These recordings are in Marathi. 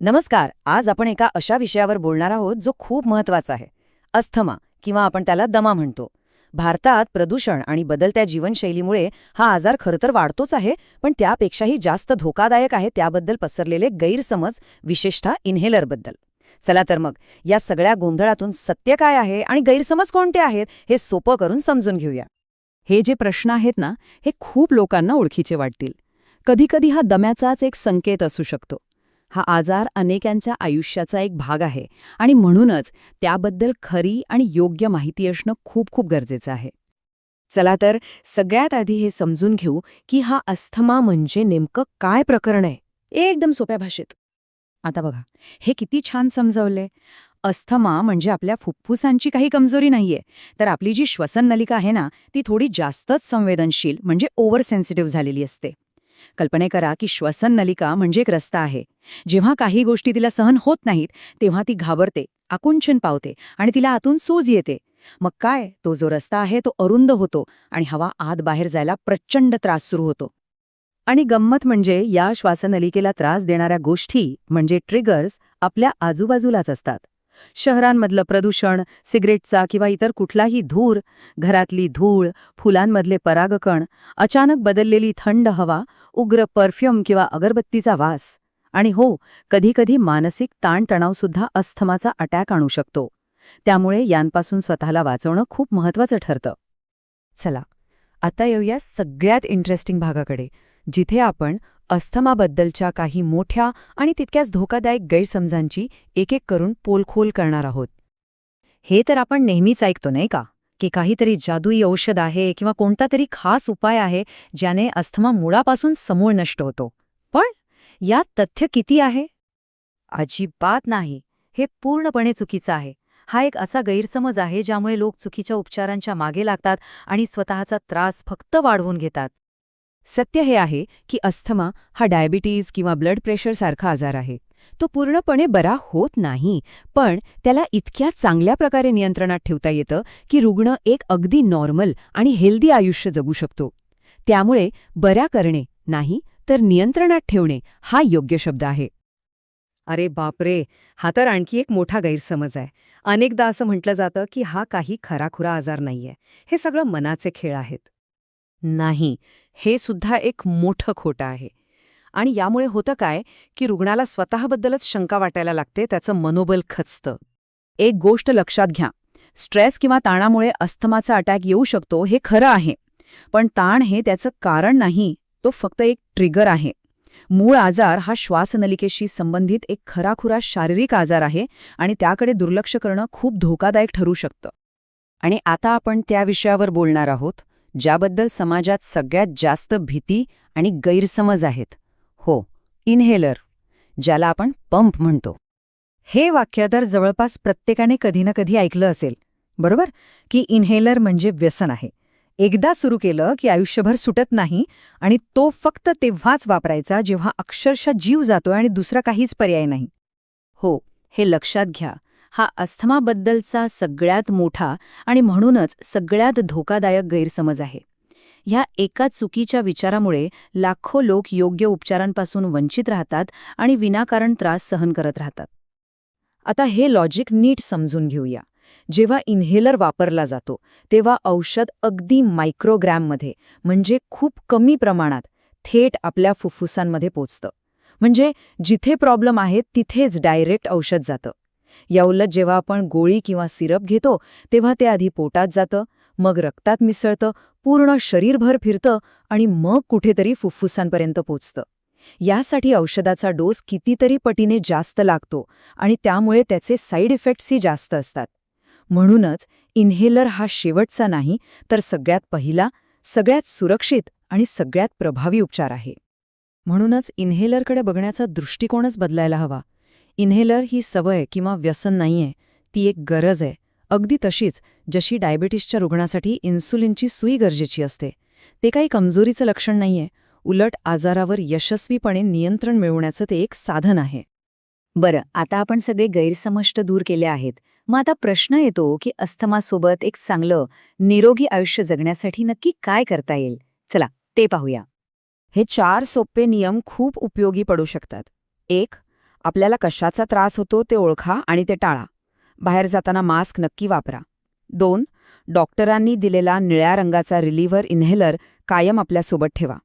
नमस्कार आज आपण एका अशा विषयावर बोलणार आहोत जो खूप महत्त्वाचा आहे. अस्थमा किंवा आपण त्याला दमा म्हणतो. भारतात प्रदूषण आणि बदलत्या जीवनशैलीमुळे हा आजार खरंतर वाढतोच आहे पण त्यापेक्षाही जास्त धोकादायक आहे त्याबद्दल पसरलेले गैरसमज विशेषतः इन्हेलरबद्दल. चला तर मग या सगळ्या गोंधळातून सत्य काय आहे आणि गैरसमज कोणते आहेत हे सोपं करून समजून घेऊया. हे जे प्रश्न आहेत ना हे खूप लोकांना ओळखीचे वाटतील. कधीकधी हा दम्याचाच एक संकेत असू शकतो. हा आजार अनेकांच्या आयुष्याचा एक भाग आहे आणि म्हणूनच त्याबद्दल खरी आणि योग्य माहिती असणं खूप खूप गरजेचं आहे. चला तर सगळ्यात आधी हे समजून घेऊ की हा अस्थमा म्हणजे नेमकं काय प्रकरण आहे. एकदम सोप्या भाषेत. आता बघा हे किती छान समजवले अस्थमा म्हणजे आपल्या फुफ्फुसांची काही कमजोरी नाहीये तर आपली जी श्वसन नलिका आहे ना ती थोडी जास्तच संवेदनशील म्हणजे ओव्हर सेन्सिटिव्ह झालेली असते. कल्पने करा की श्वसन नलिका म्हणजे एक रस्ता आहे. जेव्हा काही गोष्टी तिला सहन होत नाहीत तेव्हा ती घाबरते आकुंचन पावते आणि तिला आतून सूज येते. मग काय? तो जो रस्ता आहे तो अरुंद होतो आणि हवा आत बाहेर जायला प्रचंड त्रास सुरू होतो. आणि गंमत म्हणजे या श्वासनलिकेला त्रास देणाऱ्या गोष्टी म्हणजे ट्रिगर्स आपल्या आजूबाजूलाच असतात. शहरांमधलं प्रदूषण सिगरेटचा किंवा इतर कुठलाही धूर घरातली धूळ फुलांमधले परागकण अचानक बदललेली थंड हवा उग्र परफ्यूम किंवा अगरबत्तीचा वास. आणि हो कधीकधी मानसिक ताणतणावसुद्धा अस्थमाचा अटॅक आणू शकतो. त्यामुळे यांपासून स्वतःला वाचवणं खूप महत्वाचं ठरतं. चला आता येऊया सगळ्यात इंटरेस्टिंग भागाकडे जिथे आपण अस्थमाबद्दलच्या काही मोठ्या आणि तितक्याच धोकादायक गैरसमजांची एक एक करून पोलखोल करणार आहोत. हे तर आपण नेहमीच ऐकतो नाही का? की काहीतरी जादुई औषध आहे किंवा कोणता तरी खास उपाय आहे ज्याने अस्थमा मुळापासून समूळ नष्ट होतो. पण यात तथ्य किती आहे? अजिबात नाही. हे पूर्णपणे चुकीचं आहे. हा एक असा गैरसमज आहे ज्यामुळे लोक चुकीच्या उपचारांच्या मागे लागतात आणि स्वतःचा त्रास फक्त वाढवून घेतात. सत्य हे आहे की अस्थमा हा डायबिटीज किंवा ब्लड प्रेशरसारखा आजार आहे. तो पूर्णपणे बरा होत नाही पण त्याला इतक्या चांगल्या प्रकारे नियंत्रणात ठेवता येतं की रुग्ण एक अगदी नॉर्मल आणि हेल्दी आयुष्य जगू शकतो. त्यामुळे बऱ्या करणे नाही तर नियंत्रणात ठेवणे हा योग्य शब्द आहे. अरे बापरे! हा तर आणखी एक मोठा गैरसमज आहे. अनेकदा असं म्हटलं जातं की हा काही खराखुरा आजार नाहीये. हे सगळं मनाचे खेळ आहेत. नाही. हे सुद्धा एक मोठं खोटं आहे. आणि यामुळे होतं काय की रुग्णाला स्वतःबद्दलच शंका वाटायला लागते त्याचं मनोबल खचतं. एक गोष्ट लक्षात घ्या. स्ट्रेस किंवा ताणामुळे अस्थमाचा अटॅक येऊ शकतो हे खरं आहे. पण ताण हे त्याचं कारण नाही तो फक्त एक ट्रिगर आहे. मूळ आजार हा श्वासनलिकेशी संबंधित एक खराखुरा शारीरिक आजार आहे आणि त्याकडे दुर्लक्ष करणं खूप धोकादायक ठरू शकतं. आणि आता आपण त्या विषयावर बोलणार आहोत. ज्याबद्दल समाजात सगळ्यात जास्त भीती आणि गैरसमज आहेत. हो इनहेलर ज्याला आपण पंप म्हणतो. हे वाक्य तर जवळपास प्रत्येकाने कधी ना कधी ऐकलं असेल बरोबर? की इनहेलर म्हणजे व्यसन आहे. एकदा सुरू केलं की आयुष्यभर सुटत नाही आणि तो फक्त तेव्हाच वापरायचा जेव्हा अक्षरशः जीव जातोय आणि दुसरा काहीच पर्याय नाही. हो हे लक्षात घ्या. हा अस्थमाबद्दलचा सगळ्यात मोठा आणि म्हणूनच सगळ्यात धोकादायक गैरसमज आहे. ह्या एका चुकीच्या विचारामुळे लाखो लोक योग्य उपचारांपासून वंचित राहतात आणि विनाकारण त्रास सहन करत राहतात. आता हे लॉजिक नीट समजून घेऊया. जेव्हा इन्हेलर वापरला जातो तेव्हा औषध अगदी मायक्रोग्रॅममध्ये म्हणजे खूप कमी प्रमाणात थेट आपल्या फुफ्फुसांमध्ये पोचतं. म्हणजे जिथे प्रॉब्लेम आहे तिथेच डायरेक्ट औषध जातं. याउलट जेव्हा आपण गोळी किंवा सिरप घेतो तेव्हा ते आधी पोटात जातं मग रक्तात मिसळतं पूर्ण शरीरभर फिरतं आणि मग कुठेतरी फुफ्फुसांपर्यंत पोचतं. यासाठी औषधाचा डोस कितीतरी पटीने जास्त लागतो आणि त्यामुळे त्याचे साईड इफेक्ट्सही जास्त असतात. म्हणूनच इन्हेलर हा शेवटचा नाही तर सगळ्यात पहिला सगळ्यात सुरक्षित आणि सगळ्यात प्रभावी उपचार आहे. म्हणूनच इन्हेलरकडे बघण्याचा दृष्टिकोनच बदलायला हवा. इन्हेलर ही सवय किंवा व्यसन नाहीये ती एक गरज आहे. अगदी तशीच जशी डायबिटीसच्या रुग्णासाठी इन्सुलिनची सुई गरजेची असते ते काही कमजोरीचं लक्षण नाहीये. उलट आजारावर यशस्वीपणे नियंत्रण मिळवण्याचं ते एक साधन आहे. बरं आता आपण सगळे गैरसमष्ट दूर केले आहेत. मग आता प्रश्न येतो की अस्थमासोबत एक चांगलं निरोगी आयुष्य जगण्यासाठी नक्की काय करता येईल? चला ते पाहूया. हे चार सोपे नियम खूप उपयोगी पडू शकतात. एक आपल्याला कशाचा त्रास होतो ते ओळखा आणि ते टाळा. बाहेर जाताना मास्क नक्की वापरा. दोन डॉक्टरांनी दिलेला निळ्या रंगाचा रिलीव्हर इन्हेलर कायम आपल्यासोबत ठेवा.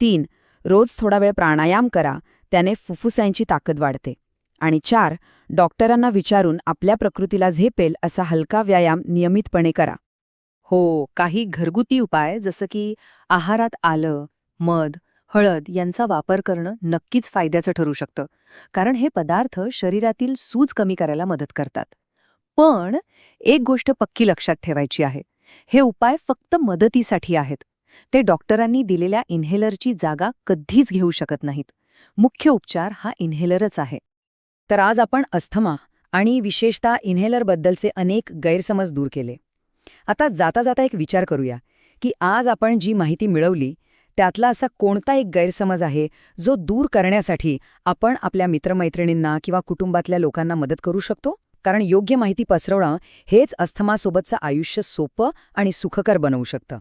तीन रोज थोडा वेळ प्राणायाम करा त्याने फुफ्फुसांची ताकद वाढते. आणि चार डॉक्टरांना विचारून आपल्या प्रकृतीला झेपेल असा हलका व्यायाम नियमितपणे करा. हो काही घरगुती उपाय जसं की आहारात आलं मध हळद यांचा वापर करणं नक्कीच फायद्याचं ठरू शकतं. कारण हे पदार्थ शरीरातील सूज कमी करायला मदत करतात. पण एक गोष्ट पक्की लक्षात ठेवायची आहे. हे उपाय फक्त मदतीसाठी आहेत. ते डॉक्टरांनी दिलेल्या इन्हेलरची जागा कधीच घेऊ शकत नाहीत. मुख्य उपचार हा इन्हेलरच आहे. तर आज आपण अस्थमा आणि विशेषतः इन्हेलरबद्दलचे अनेक गैरसमज दूर केले. आता जाता जाता एक विचार करूया की आज आपण जी माहिती मिळवली त्यातला असा कोणता एक गैरसमज आहे जो दूर करण्यासाठी आपण आपल्या मित्रमैत्रिणींना किंवा कुटुंबातल्या लोकांना मदत करू शकतो? कारण योग्य माहिती पसरवणं हेच अस्थमासोबतचं आयुष्य सोपं आणि सुखकर बनवू शकतं.